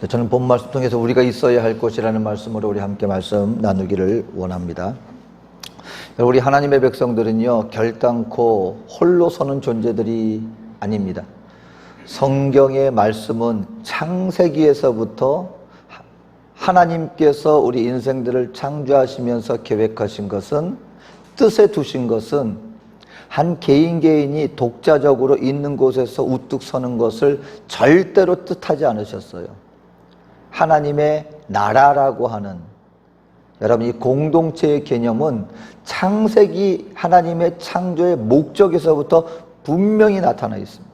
네, 저는 본 말씀 통해서 우리가 있어야 할 것이라는 말씀으로 우리 함께 말씀 나누기를 원합니다. 우리 하나님의 백성들은요, 결단코 홀로 서는 존재들이 아닙니다. 성경의 말씀은 창세기에서부터 하- 하나님께서 우리 인생들을 창조하시면서 계획하신 것은 뜻에 두신 것은 한 개인 개인이 독자적으로 있는 곳에서 우뚝 서는 것을 절대로 뜻하지 않으셨어요. 하나님의 나라라고 하는 여러분 이 공동체의 개념은 창세기 하나님의 창조의 목적에서부터 분명히 나타나 있습니다.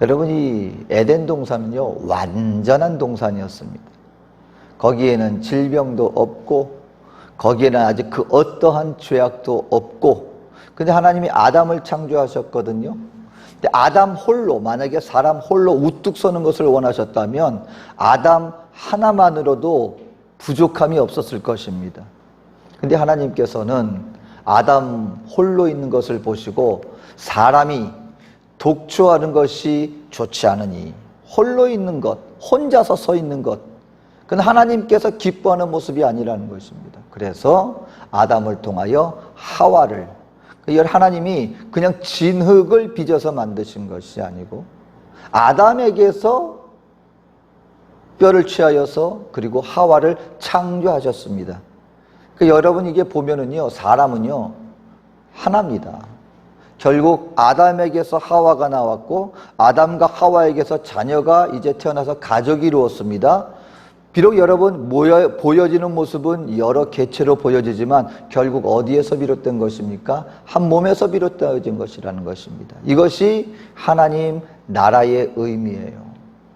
여러분 이 에덴 동산은요 완전한 동산이었습니다. 거기에는 질병도 없고 거기에는 아직 그 어떠한 죄악도 없고 근데 하나님이 아담을 창조하셨거든요. 아담 홀로 만약에 사람 홀로 우뚝 서는 것을 원하셨다면 아담 하나만으로도 부족함이 없었을 것입니다. 근데 하나님께서는 아담 홀로 있는 것을 보시고 사람이 독초하는 것이 좋지 않으니 홀로 있는 것, 혼자서 서 있는 것, 그건 하나님께서 기뻐하는 모습이 아니라는 것입니다. 그래서 아담을 통하여 하와를 그 하나님이 그냥 진흙을 빚어서 만드신 것이 아니고 아담에게서 뼈를 취하여서 그리고 하와를 창조하셨습니다. 그 여러분 이게 보면은요 사람은요 하나입니다. 결국 아담에게서 하와가 나왔고 아담과 하와에게서 자녀가 이제 태어나서 가족이 이루었습니다. 비록 여러분 모여, 보여지는 모습은 여러 개체로 보여지지만 결국 어디에서 비롯된 것입니까? 한 몸에서 비롯되어진 것이라는 것입니다. 이것이 하나님 나라의 의미예요.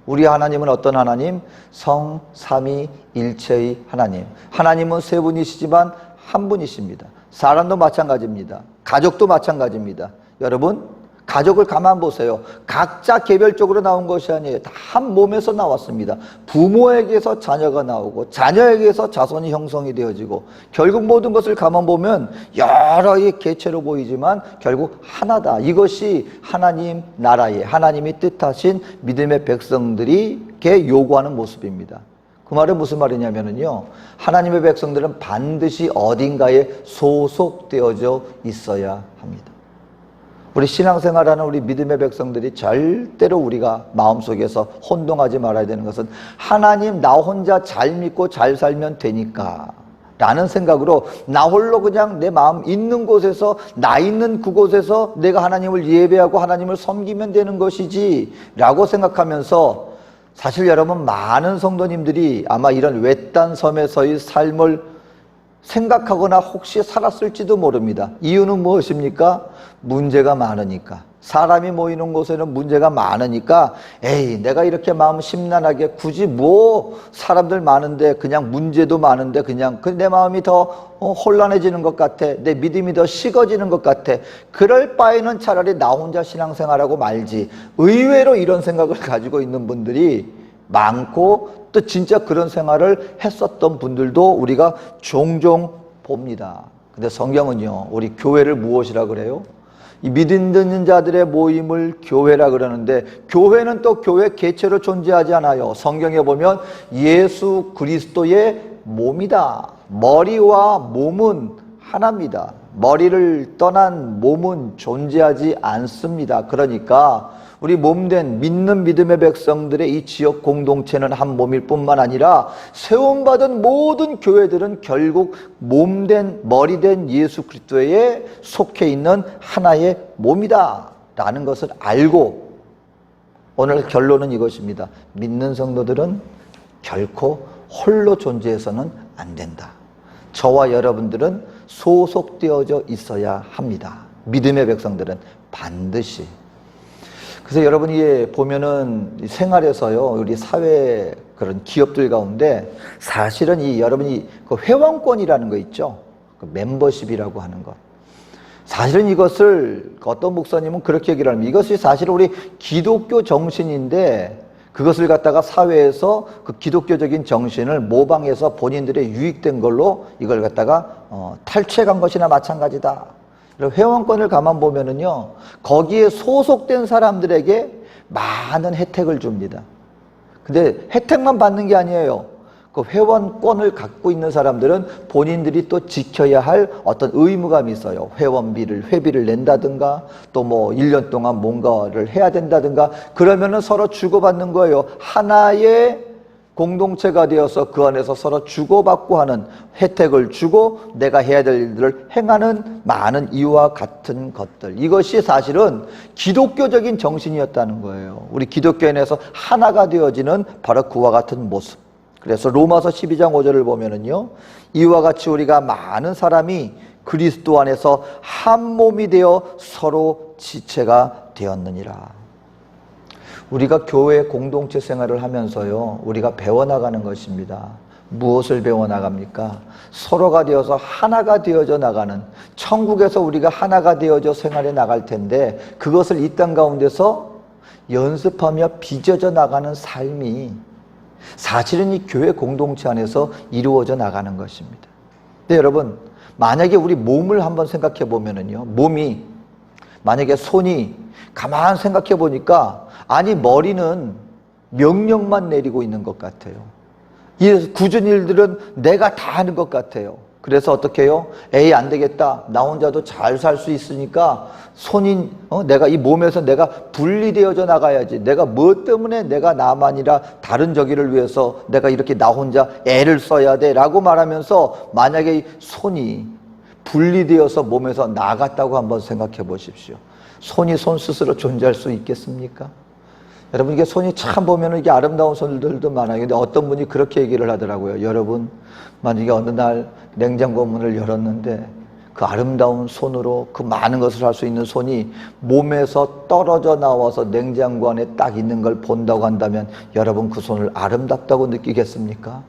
우리 하나님은 어떤 하나님? 성, 삼위, 일체의 하나님. 하나님은 세 분이시지만 한 분이십니다. 사람도 마찬가지입니다. 가족도 마찬가지입니다. 여러분, 가족을 가만 보세요. 각자 개별적으로 나온 것이 아니에요. 다 한 몸에서 나왔습니다. 부모에게서 자녀가 나오고 자녀에게서 자손이 형성이 되어지고 결국 모든 것을 가만 보면 여러 의 개체로 보이지만 결국 하나다. 이것이 하나님 나라의 하나님이 뜻하신 믿음의 백성들이 게 요구하는 모습입니다. 그 말은 무슨 말이냐면요. 하나님의 백성들은 반드시 어딘가에 소속되어져 있어야 합니다. 우리 신앙생활하는 우리 믿음의 백성들이 절대로 우리가 마음속에서 혼동하지 말아야 되는 것은 하나님 나 혼자 잘 믿고 잘 살면 되니까 라는 생각으로 나 홀로 그냥 내 마음 있는 곳에서 나 있는 그곳에서 내가 하나님을 예배하고 하나님을 섬기면 되는 것이지 라고 생각하면서 사실 여러분 많은 성도님들이 아마 이런 외딴 섬에서의 삶을 생각하거나 혹시 살았을지도 모릅니다. 이유는 무엇입니까? 문제가 많으니까. 사람이 모이는 곳에는 문제가 많으니까 에이 내가 이렇게 마음 심란하게 굳이 뭐 사람들 많은데 그냥 문제도 많은데 그냥 그내 마음이 더 어, 혼란해지는 것 같아 내 믿음이 더 식어지는 것 같아 그럴 바에는 차라리 나 혼자 신앙생활하고 말지 의외로 이런 생각을 가지고 있는 분들이 많고 또 진짜 그런 생활을 했었던 분들도 우리가 종종 봅니다. 근데 성경은요, 우리 교회를 무엇이라 그래요? 이 믿는 자들의 모임을 교회라 그러는데 교회는 또 교회 개체로 존재하지 않아요. 성경에 보면 예수 그리스도의 몸이다. 머리와 몸은 하나입니다. 머리를 떠난 몸은 존재하지 않습니다. 그러니까 우리 몸된 믿는 믿음의 백성들의 이 지역 공동체는 한 몸일 뿐만 아니라 세움받은 모든 교회들은 결국 몸된 머리된 예수 그리스도에 속해 있는 하나의 몸이다 라는 것을 알고 오늘 결론은 이것입니다. 믿는 성도들은 결코 홀로 존재해서는 안 된다. 저와 여러분들은 소속되어져 있어야 합니다. 믿음의 백성들은 반드시 그래서 여러분이 보면은 생활에서요, 우리 사회 그런 기업들 가운데 사실은 이 여러분이 그 회원권이라는 거 있죠. 그 멤버십이라고 하는 것. 사실은 이것을 어떤 목사님은 그렇게 얘기를 합니다. 이것이 사실 우리 기독교 정신인데 그것을 갖다가 사회에서 그 기독교적인 정신을 모방해서 본인들의 유익된 걸로 이걸 갖다가 어, 탈취해 간 것이나 마찬가지다. 회원권을 가만 보면은요, 거기에 소속된 사람들에게 많은 혜택을 줍니다. 근데 혜택만 받는 게 아니에요. 그 회원권을 갖고 있는 사람들은 본인들이 또 지켜야 할 어떤 의무감이 있어요. 회원비를, 회비를 낸다든가 또 뭐 1년 동안 뭔가를 해야 된다든가 그러면은 서로 주고받는 거예요. 하나의 공동체가 되어서 그 안에서 서로 주고받고 하는 혜택을 주고 내가 해야 될 일들을 행하는 많은 이와 같은 것들. 이것이 사실은 기독교적인 정신이었다는 거예요. 우리 기독교인에서 하나가 되어지는 바로 그와 같은 모습. 그래서 로마서 12장 5절을 보면은요. 이와 같이 우리가 많은 사람이 그리스도 안에서 한 몸이 되어 서로 지체가 되었느니라. 우리가 교회 공동체 생활을 하면서요, 우리가 배워나가는 것입니다. 무엇을 배워나갑니까? 서로가 되어서 하나가 되어져 나가는, 천국에서 우리가 하나가 되어져 생활해 나갈 텐데, 그것을 이 땅 가운데서 연습하며 빚어져 나가는 삶이 사실은 이 교회 공동체 안에서 이루어져 나가는 것입니다. 근데 여러분, 만약에 우리 몸을 한번 생각해 보면은요, 몸이 만약에 손이 가만 생각해 보니까 아니 머리는 명령만 내리고 있는 것 같아요. 이 굳은 일들은 내가 다 하는 것 같아요. 그래서 어떻게 해요? 에이 안 되겠다. 나 혼자도 잘 살 수 있으니까 손이 어? 내가 이 몸에서 내가 분리되어져 나가야지. 내가 뭐 때문에 내가 나만이라 다른 저기를 위해서 내가 이렇게 나 혼자 애를 써야 돼라고 말하면서 만약에 이 손이 분리되어서 몸에서 나갔다고 한번 생각해 보십시오. 손이 손 스스로 존재할 수 있겠습니까? 여러분 이게 손이 참 보면 이게 아름다운 손들도 많아요. 근데 어떤 분이 그렇게 얘기를 하더라고요. 여러분 만약에 어느 날 냉장고 문을 열었는데 그 아름다운 손으로 그 많은 것을 할 수 있는 손이 몸에서 떨어져 나와서 냉장고 안에 딱 있는 걸 본다고 한다면 여러분 그 손을 아름답다고 느끼겠습니까?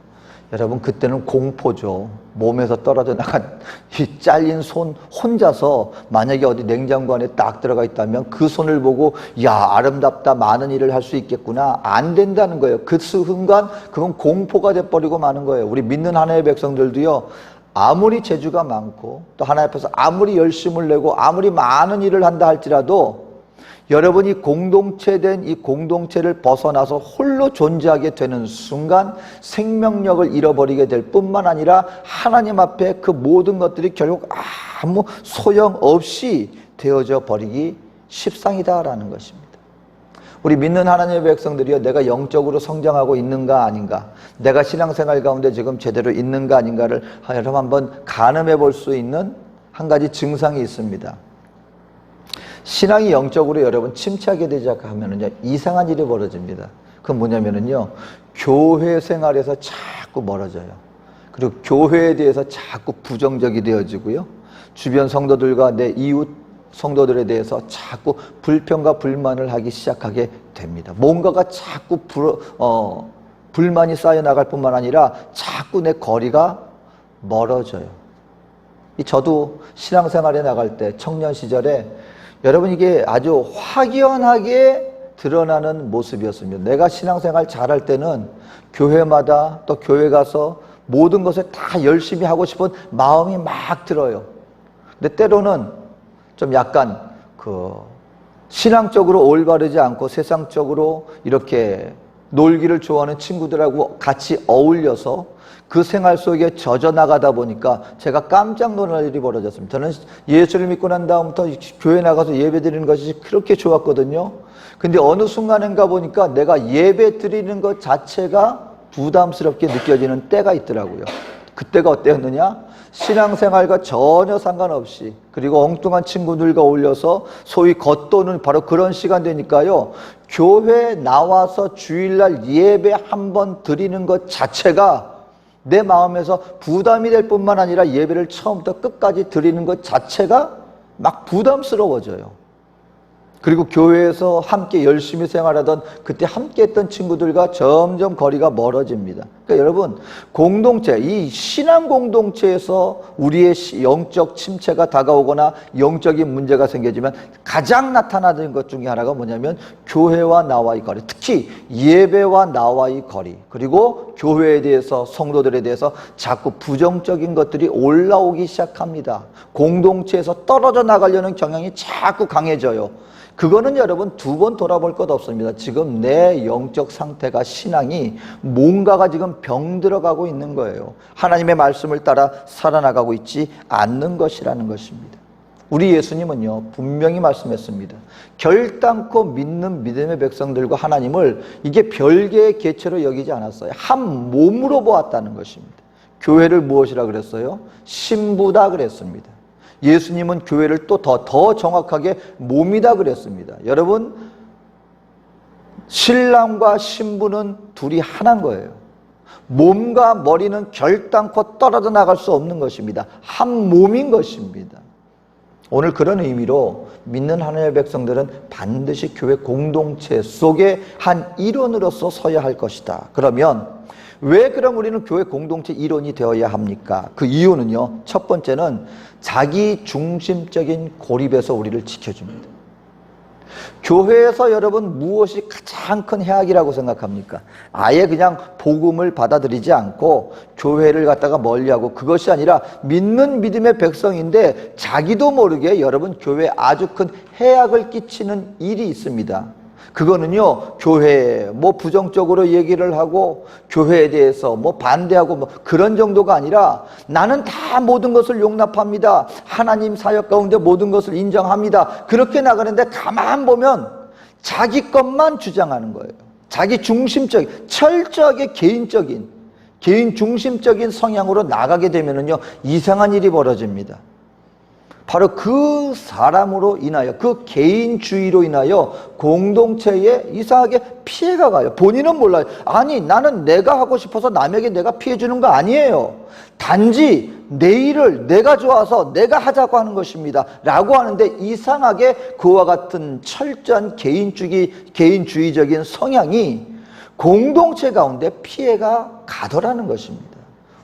여러분 그때는 공포죠. 몸에서 떨어져 나간 이 잘린 손 혼자서 만약에 어디 냉장고 안에 딱 들어가 있다면 그 손을 보고 야 아름답다 많은 일을 할 수 있겠구나 안 된다는 거예요. 그 순간 그건 공포가 돼버리고 마는 거예요. 우리 믿는 하나의 백성들도요. 아무리 재주가 많고 또 하나님 앞에서 아무리 열심을 내고 아무리 많은 일을 한다 할지라도 여러분이 공동체된 이 공동체를 벗어나서 홀로 존재하게 되는 순간 생명력을 잃어버리게 될 뿐만 아니라 하나님 앞에 그 모든 것들이 결국 아무 소용 없이 되어져 버리기 십상이다라는 것입니다. 우리 믿는 하나님의 백성들이요, 내가 영적으로 성장하고 있는가 아닌가, 내가 신앙생활 가운데 지금 제대로 있는가 아닌가를 여러분 한번 가늠해 볼 수 있는 한 가지 증상이 있습니다. 신앙이 영적으로 여러분 침체하게 되지 하면은요 이상한 일이 벌어집니다. 그건 뭐냐면은요 교회 생활에서 자꾸 멀어져요. 그리고 교회에 대해서 자꾸 부정적이 되어지고요. 주변 성도들과 내 이웃 성도들에 대해서 자꾸 불평과 불만을 하기 시작하게 됩니다. 뭔가가 자꾸 불, 어, 불만이 쌓여 나갈 뿐만 아니라 자꾸 내 거리가 멀어져요. 이 저도 신앙생활에 나갈 때 청년 시절에 여러분 이게 아주 확연하게 드러나는 모습이었습니다. 내가 신앙생활 잘할 때는 교회마다 또 교회 가서 모든 것을 다 열심히 하고 싶은 마음이 막 들어요. 근데 때로는 좀 약간 그 신앙적으로 올바르지 않고 세상적으로 이렇게 놀기를 좋아하는 친구들하고 같이 어울려서 그 생활 속에 젖어 나가다 보니까 제가 깜짝 놀랄 일이 벌어졌습니다. 저는 예수를 믿고 난 다음부터 교회 나가서 예배 드리는 것이 그렇게 좋았거든요. 근데 어느 순간인가 보니까 내가 예배 드리는 것 자체가 부담스럽게 느껴지는 때가 있더라고요. 그때가 어때였느냐? 신앙생활과 전혀 상관없이 그리고 엉뚱한 친구들과 어울려서 소위 겉도는 바로 그런 시간 되니까요. 교회 나와서 주일날 예배 한 번 드리는 것 자체가 내 마음에서 부담이 될 뿐만 아니라 예배를 처음부터 끝까지 드리는 것 자체가 막 부담스러워져요. 그리고 교회에서 함께 열심히 생활하던 그때 함께 했던 친구들과 점점 거리가 멀어집니다. 그러니까 여러분 공동체 이 신앙 공동체에서 우리의 시- 영적 침체가 다가오거나 영적인 문제가 생겨지면 가장 나타나는 것 중에 하나가 뭐냐면 교회와 나와의 거리 특히 예배와 나와의 거리 그리고 교회에 대해서 성도들에 대해서 자꾸 부정적인 것들이 올라오기 시작합니다 공동체에서 떨어져 나가려는 경향이 자꾸 강해져요 그거는 여러분 두 번 돌아볼 것 없습니다. 지금 내 영적 상태가 신앙이 뭔가가 지금 병 들어가고 있는 거예요. 하나님의 말씀을 따라 살아나가고 있지 않는 것이라는 것입니다. 우리 예수님은요, 분명히 말씀했습니다. 결단코 믿는 믿음의 백성들과 하나님을 이게 별개의 개체로 여기지 않았어요. 한 몸으로 보았다는 것입니다. 교회를 무엇이라 그랬어요? 신부다 그랬습니다. 예수님은 교회를 또 더 더 정확하게 몸이다 그랬습니다. 여러분 신랑과 신부는 둘이 하나인 거예요. 몸과 머리는 결단코 떨어져 나갈 수 없는 것입니다. 한 몸인 것입니다. 오늘 그런 의미로 믿는 하나님의 백성들은 반드시 교회 공동체 속의 한 일원으로서 서야 할 것이다. 그러면 왜 그럼 우리는 교회 공동체 일원이 되어야 합니까? 그 이유는요. 첫 번째는 자기 중심적인 고립에서 우리를 지켜줍니다. 교회에서 여러분 무엇이 가장 큰 해악이라고 생각합니까? 아예 그냥 복음을 받아들이지 않고 교회를 갖다가 멀리하고 그것이 아니라 믿는 믿음의 백성인데 자기도 모르게 여러분 교회에 아주 큰 해악을 끼치는 일이 있습니다. 그거는요, 교회에 뭐 부정적으로 얘기를 하고 교회에 대해서 뭐 반대하고 뭐 그런 정도가 아니라 나는 다 모든 것을 용납합니다. 하나님 사역 가운데 모든 것을 인정합니다. 그렇게 나가는데 가만 보면 자기 것만 주장하는 거예요. 자기 중심적인, 철저하게 개인적인, 개인 중심적인 성향으로 나가게 되면은요, 이상한 일이 벌어집니다. 바로 그 사람으로 인하여 그 개인주의로 인하여 공동체에 이상하게 피해가 가요. 본인은 몰라요. 아니 나는 내가 하고 싶어서 남에게 내가 피해 주는 거 아니에요. 단지 내 일을 내가 좋아서 내가 하자고 하는 것입니다. 라고 하는데 이상하게 그와 같은 철저한 개인주의, 개인주의적인 성향이 공동체 가운데 피해가 가더라는 것입니다.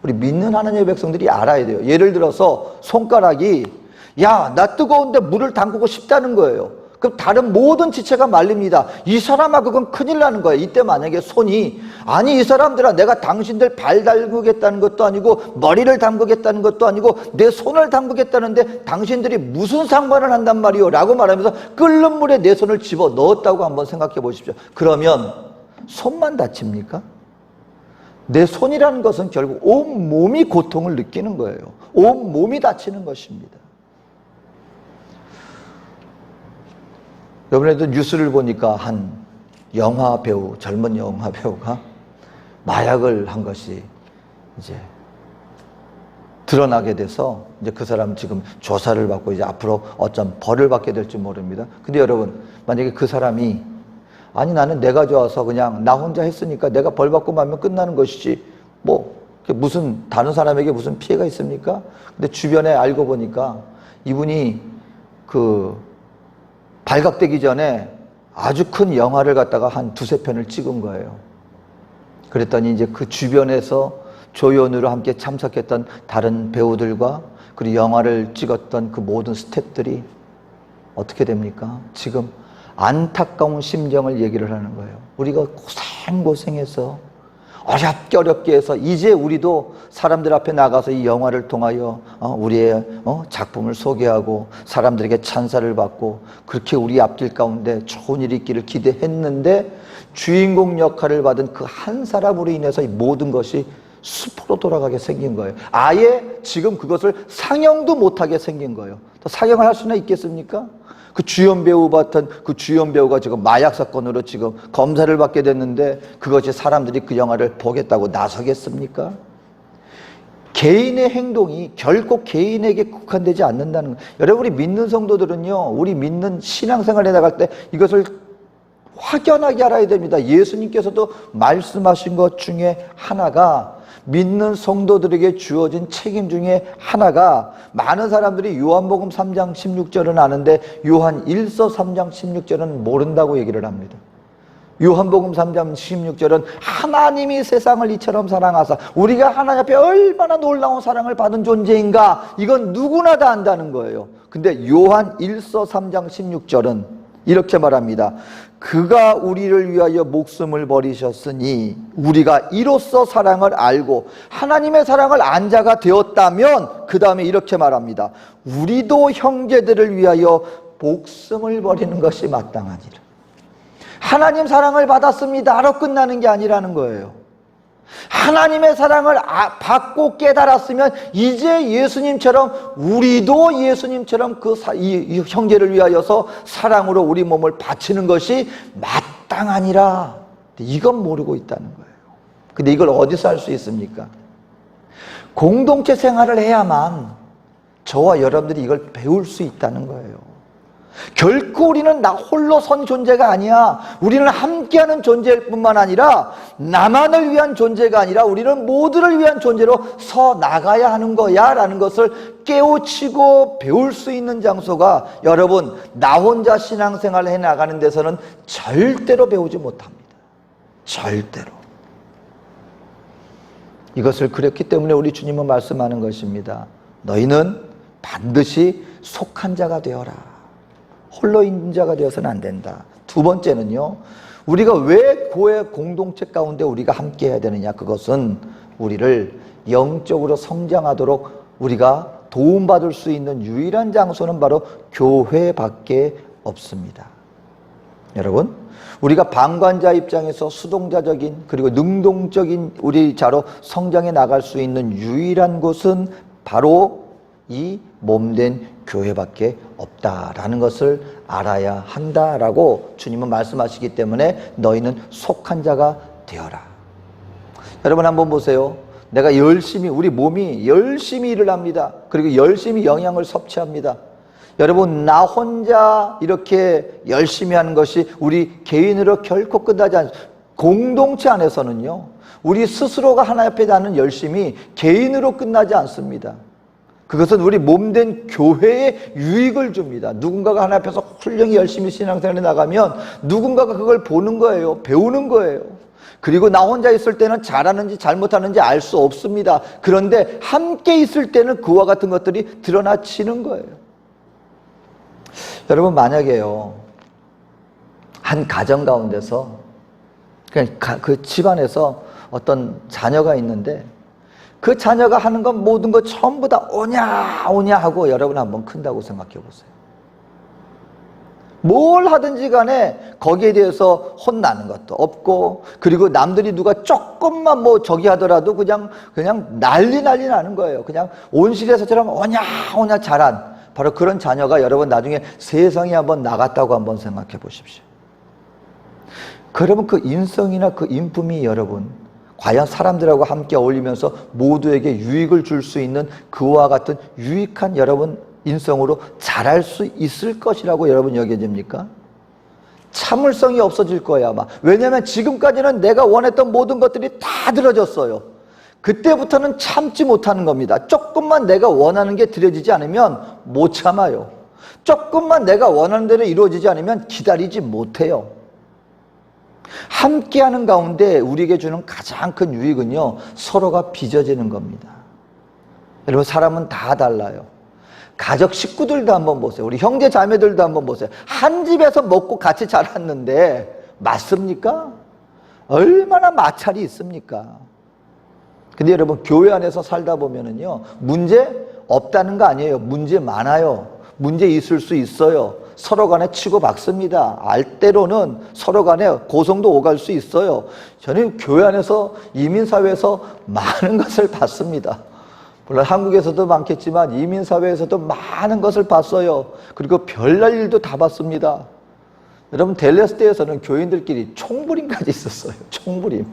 우리 믿는 하나님의 백성들이 알아야 돼요. 예를 들어서 손가락이 야, 나 뜨거운데 물을 담그고 싶다는 거예요. 그럼 다른 모든 지체가 말립니다. 이 사람아, 그건 큰일 나는 거예요. 이때 만약에 손이, 아니, 이 사람들아, 내가 당신들 발 담그겠다는 것도 아니고, 머리를 담그겠다는 것도 아니고, 내 손을 담그겠다는데, 당신들이 무슨 상관을 한단 말이오? 라고 말하면서 끓는 물에 내 손을 집어 넣었다고 한번 생각해 보십시오. 그러면, 손만 다칩니까? 내 손이라는 것은 결국 온 몸이 고통을 느끼는 거예요. 온 몸이 다치는 것입니다. 이번에도 뉴스를 보니까 한 영화 배우, 젊은 영화 배우가 마약을 한 것이 이제 드러나게 돼서 이제 그 사람 지금 조사를 받고 이제 앞으로 어쩜 벌을 받게 될지 모릅니다. 근데 여러분, 만약에 그 사람이 아니 나는 내가 좋아서 그냥 나 혼자 했으니까 내가 벌 받고 말면 끝나는 것이지 뭐 무슨 다른 사람에게 무슨 피해가 있습니까? 근데 주변에 알고 보니까 이분이 그 발각되기 전에 아주 큰 영화를 갖다가 한 두세 편을 찍은 거예요. 그랬더니 이제 그 주변에서 조연으로 함께 참석했던 다른 배우들과 그리고 영화를 찍었던 그 모든 스탭들이 어떻게 됩니까? 지금 안타까운 심정을 얘기를 하는 거예요. 우리가 고생고생해서 어렵게 어렵게 해서 이제 우리도 사람들 앞에 나가서 이 영화를 통하여 어, 우리의 어, 작품을 소개하고 사람들에게 찬사를 받고 그렇게 우리 앞길 가운데 좋은 일이 있기를 기대했는데 주인공 역할을 받은 그 한 사람으로 인해서 이 모든 것이 수포로 돌아가게 생긴 거예요. 아예 지금 그것을 상영도 못하게 생긴 거예요. 또 상영을 할 수나 있겠습니까? 그 주연 배우 같은 그 주연 배우가 지금 마약 사건으로 지금 검사를 받게 됐는데 그것이 사람들이 그 영화를 보겠다고 나서겠습니까? 개인의 행동이 결코 개인에게 국한되지 않는다는 거. 여러분 우리 믿는 성도들은요. 우리 믿는 신앙생활에 나갈 때 이것을 확연하게 알아야 됩니다. 예수님께서도 말씀하신 것 중에 하나가 믿는 성도들에게 주어진 책임 중에 하나가 많은 사람들이 요한복음 3장 16절은 아는데 요한 1서 3장 16절은 모른다고 얘기를 합니다. 요한복음 3장 16절은 하나님이 세상을 이처럼 사랑하사 우리가 하나님 앞에 얼마나 놀라운 사랑을 받은 존재인가 이건 누구나 다 안다는 거예요. 근데 요한 1서 3장 16절은 이렇게 말합니다. 그가 우리를 위하여 목숨을 버리셨으니 우리가 이로써 사랑을 알고 하나님의 사랑을 안 자가 되었다면 그 다음에 이렇게 말합니다. 우리도 형제들을 위하여 목숨을 버리는 것이 마땅하니라. 하나님 사랑을 받았습니다로 끝나는 게 아니라는 거예요. 하나님의 사랑을 아- 받고 깨달았으면 이제 예수님처럼 우리도 예수님처럼 그 사- 이, 이 형제를 위하여서 사랑으로 우리 몸을 바치는 것이 마땅하니라. 이건 모르고 있다는 거예요. 근데 이걸 어디서 할 수 있습니까? 공동체 생활을 해야만 저와 여러분들이 이걸 배울 수 있다는 거예요. 결코 우리는 나 홀로 선 존재가 아니야. 우리는 함 께하는 존재일 뿐만 아니라 나만을 위한 존재가 아니라 우리는 모두를 위한 존재로 서 나가야 하는 거야. 라는 것을 깨우치고 배울 수 있는 장소가 여러분, 나 혼자 신앙생활 해 나가는 데서는 절대로 배우지 못합니다. 절대로. 이것을 그랬기 때문에 우리 주님은 말씀하는 것입니다. 너희는 반드시 속한 자가 되어라. 홀로 있는 자가 되어서는 안 된다. 두 번째는요. 우리가 왜 교회 공동체 가운데 우리가 함께 해야 되느냐? 그것은 우리를 영적으로 성장하도록 우리가 도움받을 수 있는 유일한 장소는 바로 교회밖에 없습니다. 여러분, 우리가 방관자 입장에서 수동자적인 그리고 능동적인 우리 자로 성장해 나갈 수 있는 유일한 곳은 바로 이 몸된 교회밖에 없다라는 것을 알아야 한다라고 주님은 말씀하시기 때문에 너희는 속한 자가 되어라. 여러분 한번 보세요. 내가 열심히 우리 몸이 열심히 일을 합니다. 그리고 열심히 영양을 섭취합니다. 여러분 나 혼자 이렇게 열심히 하는 것이 우리 개인으로 결코 끝나지 않습니다. 공동체 안에서는요. 우리 스스로가 하나 옆에 나는 열심히 개인으로 끝나지 않습니다. 그것은 우리 몸된 교회에 유익을 줍니다. 누군가가 하나 앞에서 훌륭히 열심히 신앙생활에 나가면 누군가가 그걸 보는 거예요. 배우는 거예요. 그리고 나 혼자 있을 때는 잘하는지 잘못하는지 알 수 없습니다. 그런데 함께 있을 때는 그와 같은 것들이 드러나치는 거예요. 여러분 만약에요. 한 가정 가운데서 그냥 가- 그 집안에서 어떤 자녀가 있는데 그 자녀가 하는 건 모든 것 전부 다 오냐 오냐 하고 여러분 한번 큰다고 생각해 보세요. 뭘 하든지 간에 거기에 대해서 혼나는 것도 없고 그리고 남들이 누가 조금만 뭐 저기 하더라도 그냥 그냥 난리 난리 나는 거예요. 그냥 온실에서처럼 오냐 오냐 잘한 바로 그런 자녀가 여러분 나중에 세상에 한번 나갔다고 한번 생각해 보십시오. 그러면 그 인성이나 그 인품이 여러분 과연 사람들하고 함께 어울리면서 모두에게 유익을 줄 수 있는 그와 같은 유익한 여러분 인성으로 자랄 수 있을 것이라고 여러분 여겨집니까? 참을성이 없어질 거야 아마. 왜냐하면 지금까지는 내가 원했던 모든 것들이 다 들어졌어요. 그때부터는 참지 못하는 겁니다. 조금만 내가 원하는 게 들여지지 않으면 못 참아요. 조금만 내가 원하는 대로 이루어지지 않으면 기다리지 못해요 함께하는 가운데 우리에게 주는 가장 큰 유익은요 서로가 빚어지는 겁니다. 여러분 사람은 다 달라요. 가족 식구들도 한번 보세요. 우리 형제 자매들도 한번 보세요. 한 집에서 먹고 같이 자랐는데 맞습니까? 얼마나 마찰이 있습니까? 근데 여러분 교회 안에서 살다 보면은요 문제 없다는 거 아니에요. 문제 많아요. 문제 있을 수 있어요. 서로 간에 치고 박습니다. 알 때로는 서로 간에 고성도 오갈 수 있어요. 저는 교회 안에서 이민사회에서 많은 것을 봤습니다. 물론 한국에서도 많겠지만 이민사회에서도 많은 것을 봤어요. 그리고 별날 일도 다 봤습니다. 여러분 델레스 때에서는 교인들끼리 총부림까지 있었어요. 총부림.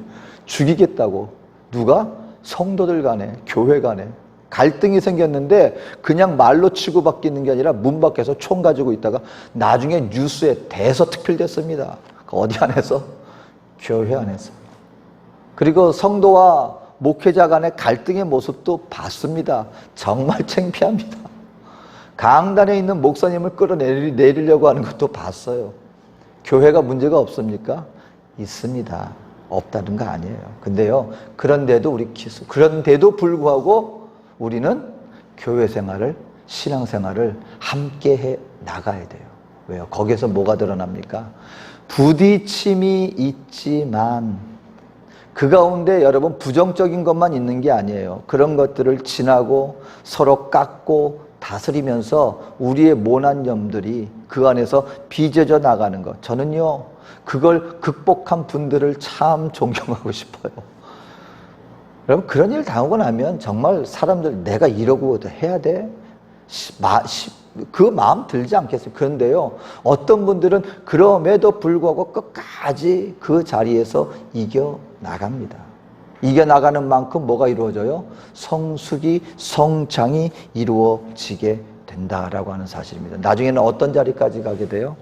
죽이겠다고. 누가? 성도들 간에, 교회 간에. 갈등이 생겼는데 그냥 말로 치고받기는 게 아니라 문 밖에서 총 가지고 있다가 나중에 뉴스에 대서특필됐습니다. 그 어디 안에서? 교회 안에서. 그리고 성도와 목회자 간의 갈등의 모습도 봤습니다. 정말 창피합니다. 강단에 있는 목사님을 끌어내리려고 하는 것도 봤어요. 교회가 문제가 없습니까? 있습니다. 없다는 거 아니에요. 근데요, 그런데도 우리 기수, 그런데도 불구하고 우리는 교회 생활을, 신앙 생활을 함께 해 나가야 돼요. 왜요? 거기에서 뭐가 드러납니까? 부딪힘이 있지만 그 가운데 여러분 부정적인 것만 있는 게 아니에요. 그런 것들을 지나고 서로 깎고 다스리면서 우리의 모난 점들이 그 안에서 빚어져 나가는 것. 저는요, 그걸 극복한 분들을 참 존경하고 싶어요. 여러분, 그런 일 당하고 나면 정말 사람들 내가 이러고 해야 돼? 시- 마, 시- 그 마음 들지 않겠어요. 그런데요, 어떤 분들은 그럼에도 불구하고 끝까지 그 자리에서 이겨 나갑니다. 이겨 나가는 만큼 뭐가 이루어져요? 성숙이, 성장이 이루어지게 된다라고 하는 사실입니다. 나중에는 어떤 자리까지 가게 돼요?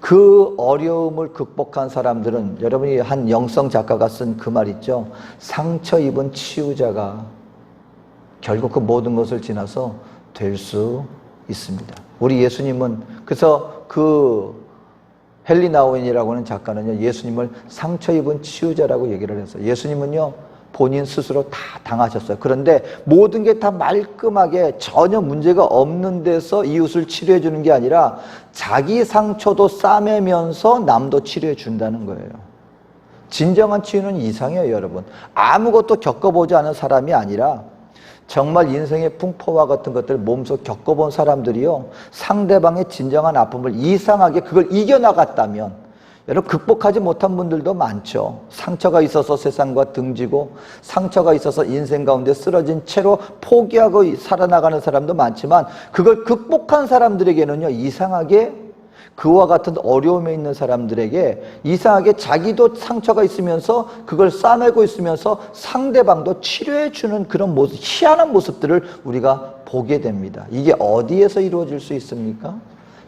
그 어려움을 극복한 사람들은 여러분이 한 영성 작가가 쓴 그 말 있죠. 상처 입은 치유자가 결국 그 모든 것을 지나서 될 수 있습니다. 우리 예수님은 그래서 그 헨리 나우엔이라고 하는 작가는요 예수님을 상처 입은 치유자라고 얘기를 했어요. 예수님은요 본인 스스로 다 당하셨어요. 그런데 모든 게 다 말끔하게 전혀 문제가 없는 데서 이웃을 치료해 주는 게 아니라 자기 상처도 싸매면서 남도 치료해 준다는 거예요. 진정한 치유는 이상해요, 여러분. 아무것도 겪어보지 않은 사람이 아니라 정말 인생의 풍포와 같은 것들을 몸소 겪어본 사람들이요. 상대방의 진정한 아픔을 이상하게 그걸 이겨나갔다면 여러분 극복하지 못한 분들도 많죠. 상처가 있어서 세상과 등지고 상처가 있어서 인생 가운데 쓰러진 채로 포기하고 살아나가는 사람도 많지만 그걸 극복한 사람들에게는요. 이상하게 그와 같은 어려움에 있는 사람들에게 이상하게 자기도 상처가 있으면서 그걸 싸매고 있으면서 상대방도 치료해 주는 그런 모습, 희한한 모습들을 우리가 보게 됩니다. 이게 어디에서 이루어질 수 있습니까?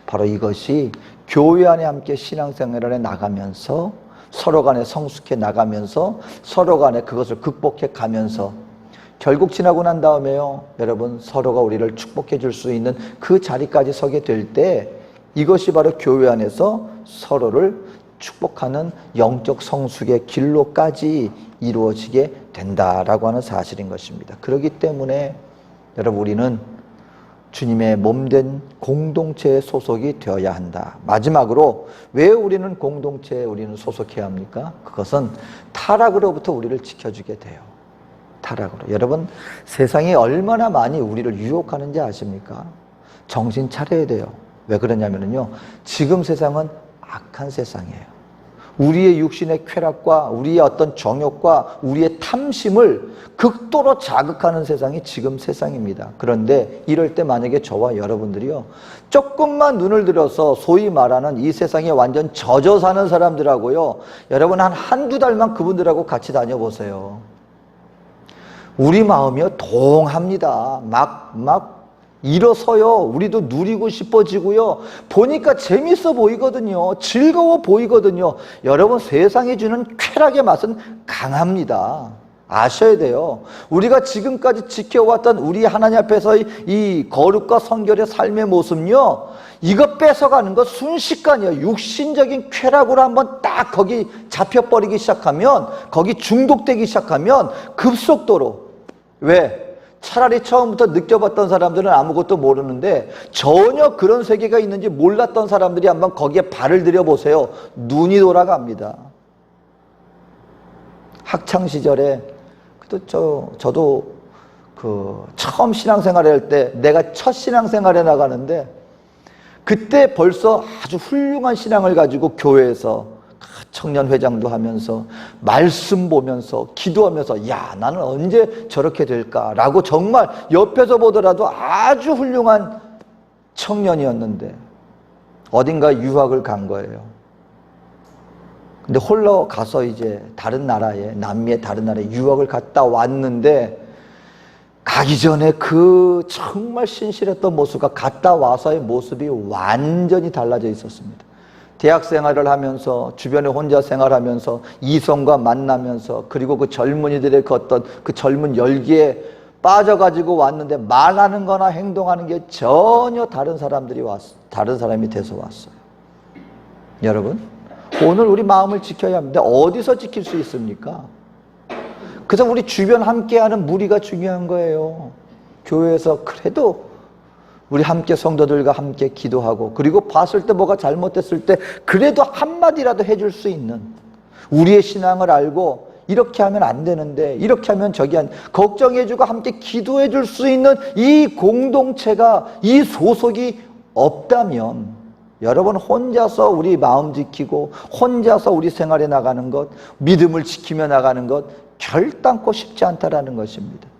바로 이것이 교회 안에 함께 신앙생활에 나가면서 서로 간에 성숙해 나가면서 서로 간에 그것을 극복해 가면서 결국 지나고 난 다음에요. 여러분 서로가 우리를 축복해 줄 수 있는 그 자리까지 서게 될 때 이것이 바로 교회 안에서 서로를 축복하는 영적 성숙의 길로까지 이루어지게 된다라고 하는 사실인 것입니다. 그렇기 때문에 여러분 우리는 주님의 몸된 공동체에 소속이 되어야 한다. 마지막으로 왜 우리는 공동체에 우리는 소속해야 합니까? 그것은 타락으로부터 우리를 지켜주게 돼요. 타락으로. 여러분 세상이 얼마나 많이 우리를 유혹하는지 아십니까? 정신 차려야 돼요. 왜 그러냐면요. 지금 세상은 악한 세상이에요. 우리의 육신의 쾌락과 우리의 어떤 정욕과 우리의 탐심을 극도로 자극하는 세상이 지금 세상입니다. 그런데 이럴 때 만약에 저와 여러분들이요. 조금만 눈을 들어서 소위 말하는 이 세상에 완전 젖어 사는 사람들하고요. 여러분 한 한두 달만 그분들하고 같이 다녀보세요. 우리 마음이요 동합니다. 막, 막 일어서요. 우리도 누리고 싶어지고요. 보니까 재밌어 보이거든요. 즐거워 보이거든요. 여러분 세상이 주는 쾌락의 맛은 강합니다. 아셔야 돼요. 우리가 지금까지 지켜왔던 우리 하나님 앞에서의 이 거룩과 성결의 삶의 모습요. 이거 뺏어가는 거 순식간이에요. 육신적인 쾌락으로 한번 딱 거기 잡혀버리기 시작하면 거기 중독되기 시작하면 급속도로 왜? 차라리 처음부터 느껴봤던 사람들은 아무것도 모르는데 전혀 그런 세계가 있는지 몰랐던 사람들이 한번 거기에 발을 들여보세요. 눈이 돌아갑니다. 학창 시절에 그래도 저 저도 그 처음 신앙생활 할 때 내가 첫 신앙생활에 나가는데 그때 벌써 아주 훌륭한 신앙을 가지고 교회에서 청년 회장도 하면서 말씀 보면서 기도하면서 야 나는 언제 저렇게 될까라고 정말 옆에서 보더라도 아주 훌륭한 청년이었는데 어딘가 유학을 간 거예요. 근데 홀로 가서 이제 다른 나라에 남미의 다른 나라에 유학을 갔다 왔는데 가기 전에 그 정말 신실했던 모습과 갔다 와서의 모습이 완전히 달라져 있었습니다. 대학 생활을 하면서 주변에 혼자 생활하면서 이성과 만나면서 그리고 그 젊은이들의 그 어떤 그 젊은 열기에 빠져가지고 왔는데 말하는 거나 행동하는 게 전혀 다른 사람들이 왔, 다른 사람이 돼서 왔어요. 여러분, 오늘 우리 마음을 지켜야 합니다. 어디서 지킬 수 있습니까? 그래서 우리 주변 함께하는 무리가 중요한 거예요. 교회에서 그래도 우리 함께 성도들과 함께 기도하고 그리고 봤을 때 뭐가 잘못됐을 때 그래도 한마디라도 해줄 수 있는 우리의 신앙을 알고 이렇게 하면 안 되는데 이렇게 하면 저기 안 걱정해주고 함께 기도해줄 수 있는 이 공동체가 이 소속이 없다면 여러분 혼자서 우리 마음 지키고 혼자서 우리 생활에 나가는 것 믿음을 지키며 나가는 것 결단코 쉽지 않다라는 것입니다.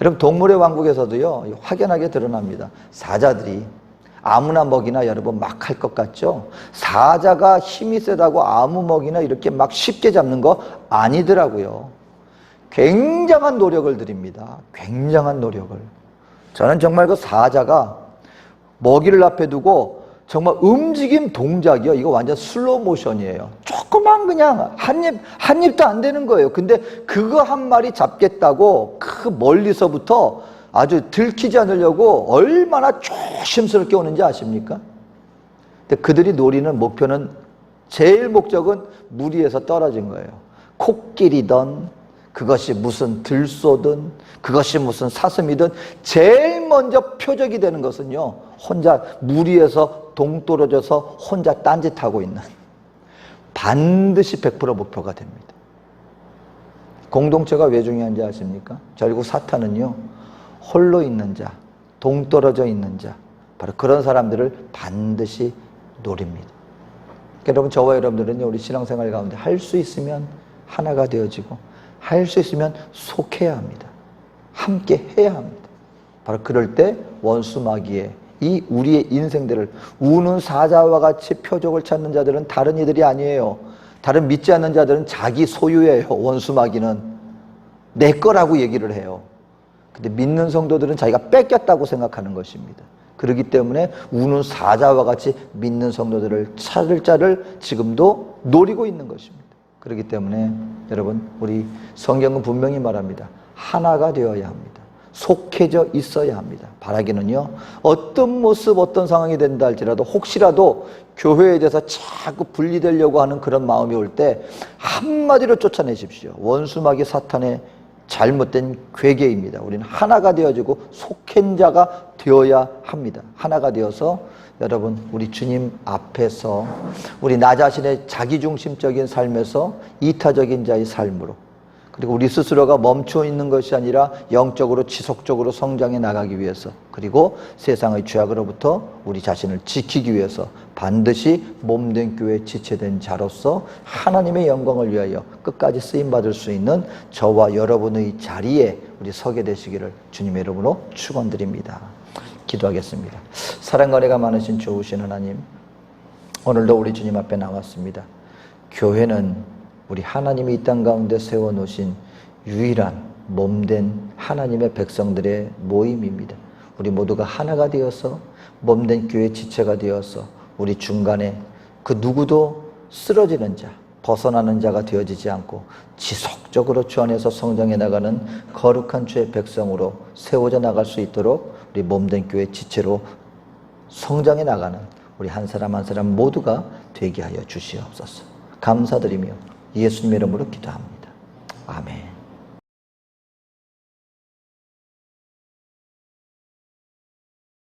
여러분 동물의 왕국에서도요 확연하게 드러납니다. 사자들이 아무나 먹이나 여러분 막 할 것 같죠? 사자가 힘이 세다고 아무 먹이나 이렇게 막 쉽게 잡는 거 아니더라고요. 굉장한 노력을 드립니다. 굉장한 노력을. 저는 정말 그 사자가 먹이를 앞에 두고 정말 움직임 동작이요. 이거 완전 슬로우 모션이에요. 조그만 그냥 한 입, 한 입도 안 되는 거예요. 근데 그거 한 마리 잡겠다고 그 멀리서부터 아주 들키지 않으려고 얼마나 조심스럽게 오는지 아십니까? 근데 그들이 노리는 목표는 제일 목적은 무리에서 떨어진 거예요. 코끼리든 그것이 무슨 들소든 그것이 무슨 사슴이든 제일 먼저 표적이 되는 것은요. 혼자 무리에서 동떨어져서 혼자 딴짓하고 있는 반드시 100% 목표가 됩니다. 공동체가 왜 중요한지 아십니까? 결국 사탄은요. 홀로 있는 자, 동떨어져 있는 자, 바로 그런 사람들을 반드시 노립니다. 그러니까 여러분 저와 여러분들은 우리 신앙생활 가운데 할 수 있으면 하나가 되어지고 할 수 있으면 속해야 합니다. 함께 해야 합니다. 바로 그럴 때 원수 마귀의 이 우리의 인생들을 우는 사자와 같이 표적을 찾는 자들은 다른 이들이 아니에요. 다른 믿지 않는 자들은 자기 소유예요. 원수 마귀는 내 거라고 얘기를 해요. 근데 믿는 성도들은 자기가 뺏겼다고 생각하는 것입니다. 그렇기 때문에 우는 사자와 같이 믿는 성도들을 찾을 자를 지금도 노리고 있는 것입니다. 그렇기 때문에 여러분 우리 성경은 분명히 말합니다. 하나가 되어야 합니다. 속해져 있어야 합니다. 바라기는요, 어떤 모습, 어떤 상황이 된다 할지라도 혹시라도 교회에 대해서 자꾸 분리되려고 하는 그런 마음이 올 때 한마디로 쫓아내십시오. 원수마귀 사탄의 잘못된 괴계입니다. 우리는 하나가 되어지고 속한 자가 되어야 합니다. 하나가 되어서 여러분 우리 주님 앞에서 우리 나 자신의 자기중심적인 삶에서 이타적인 자의 삶으로 그리고 우리 스스로가 멈춰 있는 것이 아니라 영적으로 지속적으로 성장해 나가기 위해서 그리고 세상의 죄악으로부터 우리 자신을 지키기 위해서 반드시 몸된 교회 지체된 자로서 하나님의 영광을 위하여 끝까지 쓰임 받을 수 있는 저와 여러분의 자리에 우리 서게 되시기를 주님의 이름으로 축원드립니다. 기도하겠습니다. 사랑과 은혜가 많으신 좋으신 하나님 오늘도 우리 주님 앞에 나왔습니다. 교회는 우리 하나님이 이 땅 가운데 세워놓으신 유일한 몸된 하나님의 백성들의 모임입니다. 우리 모두가 하나가 되어서 몸된 교회 지체가 되어서 우리 중간에 그 누구도 쓰러지는 자, 벗어나는 자가 되어지지 않고 지속적으로 주 안에서 성장해 나가는 거룩한 주의 백성으로 세워져 나갈 수 있도록 우리 몸된 교회 지체로 성장해 나가는 우리 한 사람 한 사람 모두가 되게 하여 주시옵소서. 감사드리며 예수님 이름으로 기도합니다. 아멘.